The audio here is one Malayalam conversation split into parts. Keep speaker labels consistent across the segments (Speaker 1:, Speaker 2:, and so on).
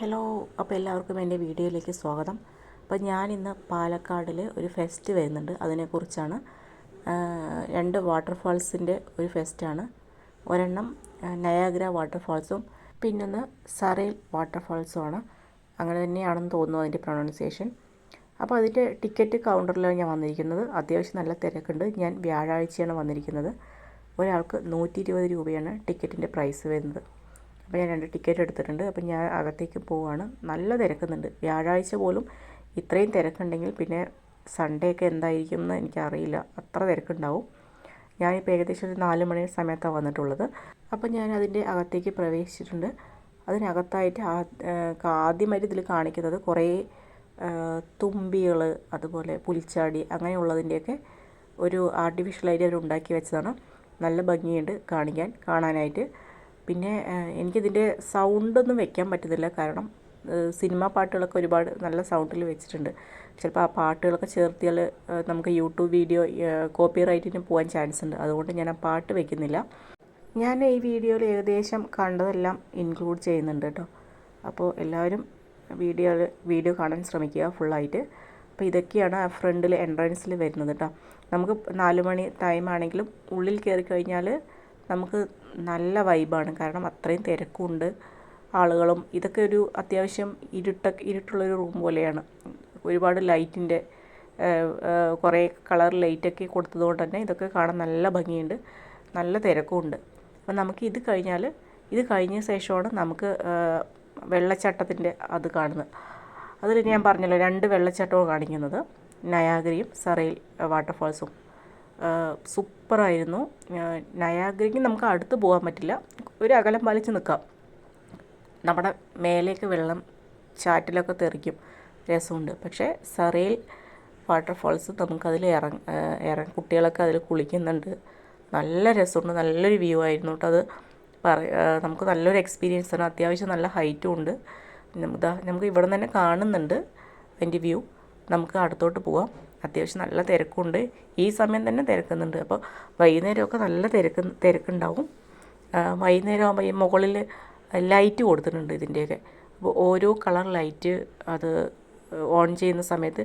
Speaker 1: ഹലോ അപ്പോൾ എല്ലാവർക്കും എന്റെ വീഡിയോയിലേക്ക് സ്വാഗതം. അപ്പോൾ ഞാനിന്ന് പാലക്കാടിൽ ഒരു ഫെസ്റ്റ് വരുന്നുണ്ട്. അതിനെക്കുറിച്ചാണ് രണ്ട് വാട്ടർഫാൾസിന്റെ ഒരു ഫെസ്റ്റാണ് ഒരെണ്ണം നയാഗ്ര വാട്ടർഫാൾസും പിന്നൊന്ന് സറേൽ വാട്ടർഫാൾസുമാണ് അങ്ങനെ തന്നെയാണെന്ന് തോന്നുന്നു അതിന്റെ പ്രൊണൗൺസിയേഷൻ അപ്പോൾ അതിന്റെ ടിക്കറ്റ് കൗണ്ടറിലാണ് ഞാൻ വന്നിരിക്കുന്നത്. അത്യാവശ്യം നല്ല തിരക്കുണ്ട്. ഞാൻ വ്യാഴാഴ്ചയാണ് വന്നിരിക്കുന്നത്. ഒരാൾക്ക് നൂറ്റി ഇരുപത് രൂപയാണ് ടിക്കറ്റിന്റെ പ്രൈസ് വരുന്നത്. അപ്പോൾ ഞാൻ രണ്ട് ടിക്കറ്റ് എടുത്തിട്ടുണ്ട്. അപ്പോൾ ഞാൻ അകത്തേക്ക് പോവാണ്. നല്ല തിരക്കുന്നുണ്ട്. വ്യാഴാഴ്ച പോലും ഇത്രയും തിരക്കുണ്ടെങ്കിൽ പിന്നെ സൺഡേ ഒക്കെ എന്തായിരിക്കും എന്ന് എനിക്കറിയില്ല. അത്ര തിരക്കുണ്ടാവും. ഞാനിപ്പോൾ ഏകദേശം ഒരു നാല് മണി സമയത്താണ് വന്നിട്ടുള്ളത്. അപ്പോൾ ഞാൻ അതിന്റെ അകത്തേക്ക് പ്രവേശിച്ചിട്ടുണ്ട്. അതിനകത്തായിട്ട് ആദ്യമായിട്ട് ഇതിൽ കാണിക്കുന്നത് കുറേ തുമ്പികൾ അതുപോലെ പുലിച്ചാടി അങ്ങനെയുള്ളതിന്റെയൊക്കെ ഒരു ആർട്ടിഫിഷ്യലായിട്ട് അവർ ഉണ്ടാക്കി വെച്ചതാണ്. നല്ല ഭംഗിയുണ്ട് കാണിക്കാൻ കാണാനായിട്ട്. പിന്നെ എനിക്കിതിന്റെ സൗണ്ടൊന്നും വെക്കാൻ പറ്റുന്നില്ല. കാരണം സിനിമ പാട്ടുകളൊക്കെ ഒരുപാട് നല്ല സൗണ്ടിൽ വെച്ചിട്ടുണ്ട്. ചിലപ്പോൾ ആ പാട്ടുകളൊക്കെ ചേർത്തിയാൽ നമുക്ക് യൂട്യൂബ് വീഡിയോ കോപ്പി റൈറ്റിന് പോകാൻ ചാൻസ് ഉണ്ട്. അതുകൊണ്ട് ഞാൻ ആ പാട്ട് വെക്കുന്നില്ല. ഞാൻ ഈ വീഡിയോയിൽ ഏകദേശം കണ്ടതെല്ലാം ഇൻക്ലൂഡ് ചെയ്യുന്നുണ്ട് കേട്ടോ. അപ്പോൾ എല്ലാവരും വീഡിയോ വീഡിയോ കാണാൻ ശ്രമിക്കുക ഫുള്ളായിട്ട്. അപ്പോൾ ഇതൊക്കെയാണ് ആ ഫ്രണ്ടിൽ എൻട്രൻസിൽ വരുന്നത് കേട്ടോ. നമുക്ക് നാല് മണി ടൈം ആണെങ്കിലും ഉള്ളിൽ കയറി കഴിഞ്ഞാൽ നമുക്ക് നല്ല വൈബാണ് കാരണം അത്രയും തിരക്കുണ്ട്. ആളുകളും ഇതൊക്കെ ഒരു അത്യാവശ്യം ഇരുട്ട ഇരുട്ടുള്ളൊരു റൂം പോലെയാണ്. ഒരുപാട് ലൈറ്റിന്റെ കുറേ കളർ ലൈറ്റൊക്കെ കൊടുത്തതുകൊണ്ട് തന്നെ ഇതൊക്കെ കാണാൻ നല്ല ഭംഗിയുണ്ട്. നല്ല തിരക്കുമുണ്ട്. അപ്പം നമുക്ക് ഇത് കഴിഞ്ഞാൽ ഇത് കഴിഞ്ഞ ശേഷമാണ് നമുക്ക് വെള്ളച്ചാട്ടത്തിന്റെ അത് കാണുന്നത്. അതിൽ ഞാൻ പറഞ്ഞല്ലോ രണ്ട് വെള്ളച്ചാട്ടവും കാണിക്കുന്നത്. നയാഗ്രിയും സറയിൽ വാട്ടർഫാൾസും സൂപ്പറായിരുന്നു. നയാഗ്രിക്ക് നമുക്ക് അടുത്ത് പോകാൻ പറ്റില്ല. ഒരു അകലം പാലിച്ച് നിൽക്കാം നമ്മുടെ മേലേക്ക് വെള്ളം ചാറ്റിലൊക്കെ തെറിക്കും. രസമുണ്ട്. പക്ഷേ സറയിൽ വാട്ടർഫാൾസ് നമുക്കതിൽ ഇറങ്ങ ഇറങ്ങ കുട്ടികളൊക്കെ അതിൽ കുളിക്കുന്നുണ്ട്. നല്ല രസമുണ്ട്. നല്ലൊരു വ്യൂ ആയിരുന്നു കേട്ടോ അത്. പറ നമുക്ക് നല്ലൊരു എക്സ്പീരിയൻസ് ആണ്. അത്യാവശ്യം നല്ല ഹൈറ്റും ഉണ്ട്. നമുക്ക് നമുക്ക് ഇവിടെ നിന്ന് തന്നെ കാണുന്നുണ്ട് അതിന്റെ വ്യൂ. നമുക്ക് അടുത്തോട്ട് പോവാം. അത്യാവശ്യം നല്ല തിരക്കുണ്ട്. ഈ സമയം തന്നെ തിരക്കുന്നുണ്ട്. അപ്പോൾ വൈകുന്നേരമൊക്കെ നല്ല തിരക്ക് തിരക്കുണ്ടാവും. വൈകുന്നേരം ആകുമ്പോൾ ഈ മുകളിൽ ലൈറ്റ് കൊടുത്തിട്ടുണ്ട് ഇതിന്റെയൊക്കെ അപ്പോൾ ഓരോ കളർ ലൈറ്റ് അത് ഓൺ ചെയ്യുന്ന സമയത്ത്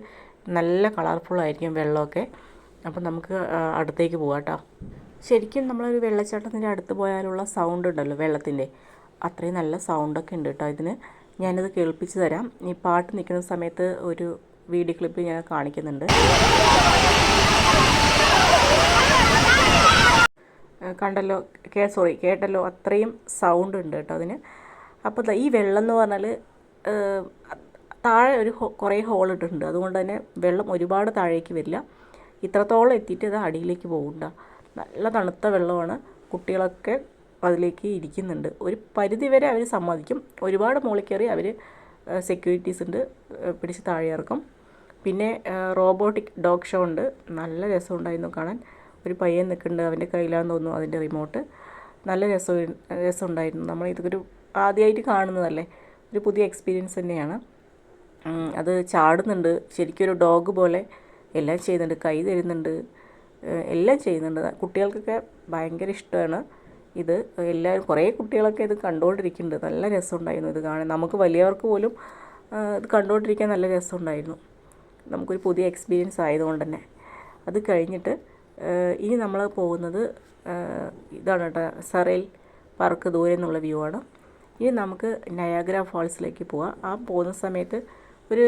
Speaker 1: നല്ല കളർഫുള്ളായിരിക്കും വെള്ളമൊക്കെ. അപ്പോൾ നമുക്ക് അടുത്തേക്ക് പോകാം കേട്ടോ. ശരിക്കും നമ്മളൊരു വെള്ളച്ചാട്ടത്തിന്റെ അടുത്ത് പോയാലുള്ള സൗണ്ട് ഉണ്ടല്ലോ വെള്ളത്തിന്റെ അത്രയും നല്ല സൗണ്ടൊക്കെ ഉണ്ട് കേട്ടോ ഇതിന്. ഞാനിത് കേൾപ്പിച്ച് തരാം. ഈ പാട്ട് നിൽക്കുന്ന സമയത്ത് ഒരു വീഡിയോ ക്ലിപ്പ് ഞാൻ കാണിക്കുന്നുണ്ട്. കണ്ടല്ലോ കേ സോറി കേട്ടല്ലോ അത്രയും സൗണ്ട് ഉണ്ട് കേട്ടോ അതിന്. അപ്പോൾ ഈ വെള്ളം എന്ന് പറഞ്ഞാൽ താഴെ ഒരു കുറേ ഹോൾ ഇട്ടിട്ടുണ്ട്. അതുകൊണ്ട് തന്നെ വെള്ളം ഒരുപാട് താഴേക്ക് വരില്ല. ഇത്രത്തോളം എത്തിയിട്ട് അത് അടിയിലേക്ക് പോകണ്ട നല്ല തണുത്ത വെള്ളമാണ്. കുട്ടികളൊക്കെ അതിലേക്ക് ഇരിക്കുന്നുണ്ട്. ഒരു പരിധി വരെ അവർ സമ്മതിക്കും. ഒരുപാട് മുകളിൽ കയറി അവർ സെക്യൂരിറ്റീസ് ഉണ്ട് പിടിച്ച് താഴെ ഇറക്കും. പിന്നെ റോബോട്ടിക് ഡോഗ് ഷോ ഉണ്ട്. നല്ല രസമുണ്ടായിരുന്നു കാണാൻ. ഒരു പയ്യൻ നിൽക്കുന്നുണ്ട് അവന്റെ കയ്യിലാണെന്ന് തോന്നുന്നു അതിന്റെ റിമോട്ട് നല്ല രസം രസമുണ്ടായിരുന്നു നമ്മൾ ഇതൊരു ആദ്യമായിട്ട് കാണുന്നതല്ലേ? ഒരു പുതിയ എക്സ്പീരിയൻസ് തന്നെയാണ്. അത് ചാടുന്നുണ്ട്. ശരിക്കും ഒരു ഡോഗ് പോലെ എല്ലാം ചെയ്യുന്നുണ്ട്. കൈ തരുന്നുണ്ട്. എല്ലാം ചെയ്യുന്നുണ്ട്. കുട്ടികൾക്കൊക്കെ ഭയങ്കര ഇഷ്ടമാണ്. ഇത് എല്ലാവരും കുറേ കുട്ടികളൊക്കെ ഇത് കണ്ടുകൊണ്ടിരിക്കുന്നുണ്ട്. നല്ല രസമുണ്ടായിരുന്നു ഇത് കാണാൻ. നമുക്ക് വലിയവർക്ക് പോലും ഇത് കണ്ടുകൊണ്ടിരിക്കാൻ നല്ല രസമുണ്ടായിരുന്നു. നമുക്കൊരു പുതിയ എക്സ്പീരിയൻസ് ആയതുകൊണ്ട് തന്നെ. അത് കഴിഞ്ഞിട്ട് ഇനി നമ്മൾ പോകുന്നത് ഇതാണ് കേട്ടോ. സറേൽ പാർക്ക് ദൂരെ എന്നുള്ള വ്യൂ ആണ്. ഇനി നമുക്ക് നയാഗ്ര ഫാൾസിലേക്ക് പോവാം. ആ പോകുന്ന സമയത്ത് ഒരു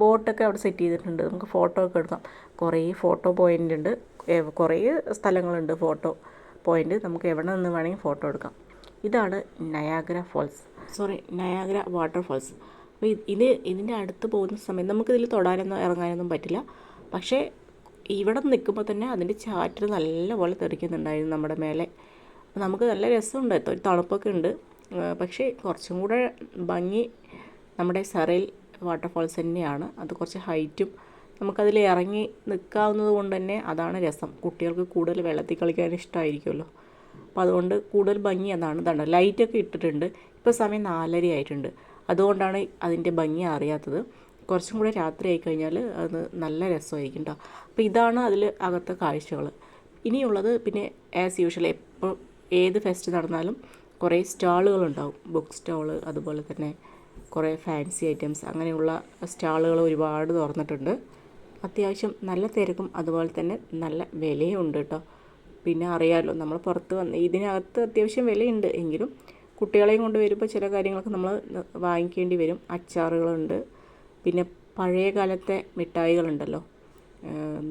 Speaker 1: ബോട്ടൊക്കെ അവിടെ സെറ്റ് ചെയ്തിട്ടുണ്ട്. നമുക്ക് ഫോട്ടോ ഒക്കെ എടുക്കാം. കുറേ ഫോട്ടോ പോയിന്റ് ഉണ്ട് കുറേ സ്ഥലങ്ങളുണ്ട് ഫോട്ടോ. പോയിന്റ് നമുക്ക് എവിടെ നിന്ന് വേണമെങ്കിൽ ഫോട്ടോ എടുക്കാം. ഇതാണ് Niagara Falls sorry Niagara waterfalls അപ്പോൾ ഇത് ഇത് ഇതിന്റെ അടുത്ത് പോകുന്ന സമയത്ത് നമുക്കിതിൽ തൊടാനൊന്നും ഇറങ്ങാനൊന്നും പറ്റില്ല. പക്ഷേ ഇവിടെ നിൽക്കുമ്പോൾ തന്നെ അതിന്റെ ചാറ്റൽ നല്ലപോലെ തെറിക്കുന്നുണ്ടായിരുന്നു നമ്മുടെ മേലെ. നമുക്ക് നല്ല രസമുണ്ട്. ഒരു തണുപ്പൊക്കെ ഉണ്ട്. പക്ഷേ കുറച്ചും കൂടെ ഭംഗി നമ്മുടെ സറയിൽ വാട്ടർഫോൾസ് തന്നെയാണ്. അത് കുറച്ച് ഹൈറ്റും നമുക്കതിൽ ഇറങ്ങി നിൽക്കാവുന്നത് കൊണ്ട് തന്നെ അതാണ് രസം. കുട്ടികൾക്ക് കൂടുതൽ വെള്ളത്തിൽ കളിക്കാൻ ഇഷ്ടമായിരിക്കുമല്ലോ അപ്പോൾ അതുകൊണ്ട് കൂടുതൽ ഭംഗി അതാണ്. ഇതാണ് ലൈറ്റൊക്കെ ഇട്ടിട്ടുണ്ട്. ഇപ്പോൾ സമയം നാലര ആയിട്ടുണ്ട്. അതുകൊണ്ടാണ് അതിന്റെ ഭംഗി അറിയാത്തത്. കുറച്ചും കൂടെ രാത്രി ആയി കഴിഞ്ഞാൽ അത് നല്ല രസമായിരിക്കും കേട്ടോ അപ്പോൾ ഇതാണ് അതിൽ അകത്തെ കാഴ്ചകൾ. ഇനിയുള്ളത് പിന്നെ ആസ് യൂഷ്വൽ എപ്പോൾ ഏത് ഫെസ്റ്റ് നടന്നാലും കുറേ സ്റ്റാളുകളുണ്ടാവും ബുക്ക് സ്റ്റാൾ അതുപോലെ തന്നെ കുറേ ഫാൻസി ഐറ്റംസ് അങ്ങനെയുള്ള സ്റ്റാളുകൾ ഒരുപാട് തുറന്നിട്ടുണ്ട്. അത്യാവശ്യം നല്ല തിരക്കും അതുപോലെ തന്നെ നല്ല വിലയും ഉണ്ട് കേട്ടോ. പിന്നെ അറിയാമല്ലോ നമ്മൾ പുറത്ത് വന്ന് ഇതിനകത്ത് അത്യാവശ്യം വിലയുണ്ട് എങ്കിലും കുട്ടികളെയും കൊണ്ട് വരുമ്പോൾ ചില കാര്യങ്ങളൊക്കെ നമ്മൾ വാങ്ങിക്കേണ്ടി വരും. അച്ചാറുകളുണ്ട് പിന്നെ പഴയ കാലത്തെ മിഠായികളുണ്ടല്ലോ.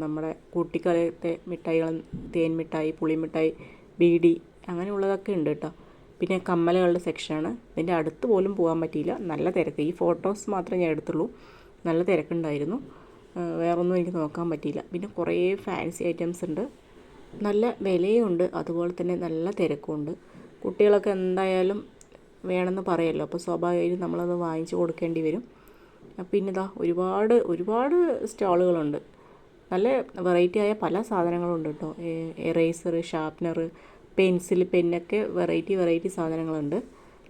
Speaker 1: നമ്മുടെ കുട്ടിക്കാലത്തെ മിഠായികൾ തേൻ മിഠായി പുളിമിഠായി ബീഡി അങ്ങനെയുള്ളതൊക്കെ ഉണ്ട് കേട്ടോ. പിന്നെ കമ്മലുകളുടെ സെക്ഷനാണ്. ഇതിന്റെ അടുത്ത് പോലും പോകാൻ പറ്റിയില്ല. നല്ല തിരക്ക്. ഈ ഫോട്ടോസ് മാത്രമേ ഞാൻ എടുത്തുള്ളൂ. നല്ല തിരക്കുണ്ടായിരുന്നു. വേറൊന്നും എനിക്ക് നോക്കാൻ പറ്റിയില്ല. പിന്നെ കുറേ ഫാൻസി ഐറ്റംസ് ഉണ്ട്. നല്ല വിലയുണ്ട് അതുപോലെ തന്നെ നല്ല തിരക്കുമുണ്ട്. കുട്ടികളൊക്കെ എന്തായാലും വേണമെന്ന് പറയല്ലോ. അപ്പോൾ സ്വാഭാവികമായിട്ടും നമ്മളത് വാങ്ങിച്ചു കൊടുക്കേണ്ടി വരും. പിന്നെ ഇതാ ഒരുപാട് ഒരുപാട് സ്റ്റാളുകളുണ്ട്. നല്ല വെറൈറ്റി ആയ പല സാധനങ്ങളുണ്ട് കേട്ടോ. എറേസർ ഷാർപ്നർ പെൻസിൽ പെന്നൊക്കെ വെറൈറ്റി വെറൈറ്റി സാധനങ്ങളുണ്ട്.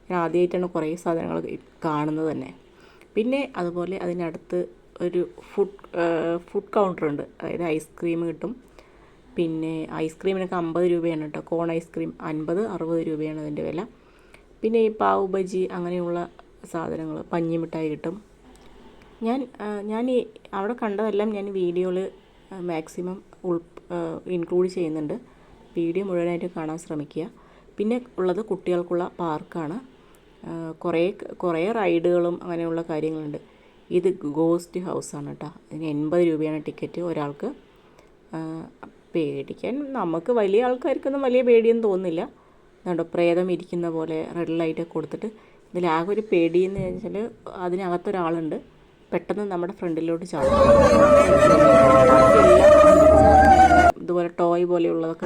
Speaker 1: ഞാൻ ആദ്യമായിട്ടാണ് കുറേ സാധനങ്ങൾ കാണുന്നത് തന്നെ. പിന്നെ അതുപോലെ അതിനടുത്ത് ഒരു ഫുഡ് ഫുഡ് കൗണ്ടർ ഉണ്ട്. അതായത് ഐസ്ക്രീം കിട്ടും. പിന്നെ ഐസ്ക്രീമിനൊക്കെ അമ്പത് രൂപയാണ് കേട്ടോ കോൺ ഐസ്ക്രീം അൻപത് അറുപത് രൂപയാണ് അതിന്റെ വില. പിന്നെ ഈ പാവ് ബജി അങ്ങനെയുള്ള സാധനങ്ങൾ പഞ്ഞിമിഠായി കിട്ടും. ഞാൻ ഞാൻ ഈ അവിടെ കണ്ടതെല്ലാം ഞാൻ വീഡിയോയിൽ മാക്സിമം ഉൾ ഇൻക്ലൂഡ് ചെയ്യുന്നുണ്ട്. വീഡിയോ മുഴുവനായിട്ട് കാണാൻ ശ്രമിക്കുക. പിന്നെ ഉള്ളത് കുട്ടികൾക്കുള്ള പാർക്കാണ് കുറേ കുറേ റൈഡുകളും അങ്ങനെയുള്ള കാര്യങ്ങളുണ്ട്. ഇത് ഗോസ്റ്റ് ഹൗസാണ് കേട്ടോ ഇതിന് എൺപത് രൂപയാണ് ടിക്കറ്റ് ഒരാൾക്ക് പേടിക്കാൻ നമുക്ക് വലിയ ആൾക്കാർക്കൊന്നും വലിയ പേടിയൊന്നും തോന്നുന്നില്ല. അതുകൊണ്ട് പ്രേതം ഇരിക്കുന്ന പോലെ റെഡ് ലൈറ്റൊക്കെ കൊടുത്തിട്ട് ഇതിലാകെ ഒരു പേടിയെന്ന് വെച്ചാൽ അതിനകത്തൊരാളുണ്ട് പെട്ടെന്ന് നമ്മുടെ ഫ്രണ്ടിലോട്ട് ചാടും. ഇതുപോലെ ടോയ് പോലെയുള്ളതൊക്കെ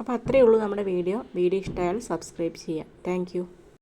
Speaker 1: അപ്പോൾ അത്രയേ ഉള്ളൂ നമ്മുടെ വീഡിയോ. വീഡിയോ ഇഷ്ടമായാൽ സബ്സ്ക്രൈബ് ചെയ്യാം താങ്ക്